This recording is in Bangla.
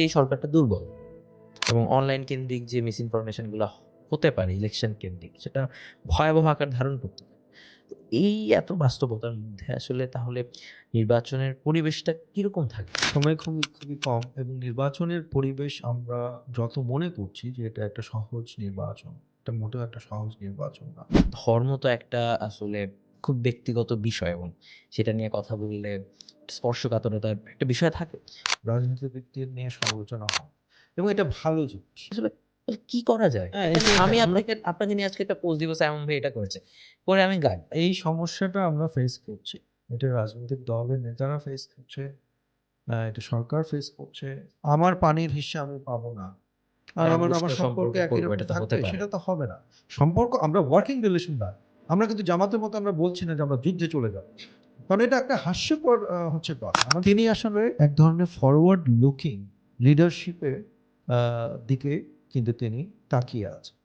এই সরকারটা দুর্বল এবং অনলাইন কেন্দ্রিক যে মিস ইনফরমেশনগুলো হতে পারে ইলেকশন কেন্দ্রিক সেটা ভয়াবহ আকার ধারণ করতে পারে। এই এত বাস্তবতার মধ্যে আসলে তাহলে নির্বাচনের পরিবেশটা কীরকম থাকে সময় খুবই খুবই কম এবং নির্বাচনের পরিবেশ আমরা যত মনে করছি যে এটা একটা সহজ নির্বাচন এটা মোটেও একটা সহজ নির্বাচন না। ধর্ম তো একটা আসলে খুব ব্যক্তিগত বিষয় এবং সেটা নিয়ে কথা বললে স্পর্শকাতরতার একটা বিষয় থাকে। রাজনীতিবিদদের নিয়ে সমালোচনা হয়। এবং এটা ভালো জিনিস আসলে কি করা যায়? হ্যাঁ, আমি আপনাকে আপনাকে নিয়ে আজকে একটা পোস্ট দিব এমন ভাই এটা করেছে। পরে আমি গাই এই সমস্যাটা আমরা ফেস করছি। এটা রাজনৈতিক দলের নেতারা ফেস করছে এটা সরকার ফেস করছে। আমার পানির হিসা আমি পাবো না। আর আমার আমার সম্পর্ক একই রকম থাকবে সেটা তো হবে না। সম্পর্ক আমরা ওয়ার্কিং রিলেশন না। আমরা কিন্তু জামাতের মতো আমরা বলছি না যে আমরা যুদ্ধে চলে যাব। কারণ এটা একটা হাস্যকর হচ্ছে কথা। তিনি আসলে এক ধরনের ফরওয়ার্ড লুকিং লিডারশিপের দিকে কিন্তু তিনি তাকিয়ে আছেন।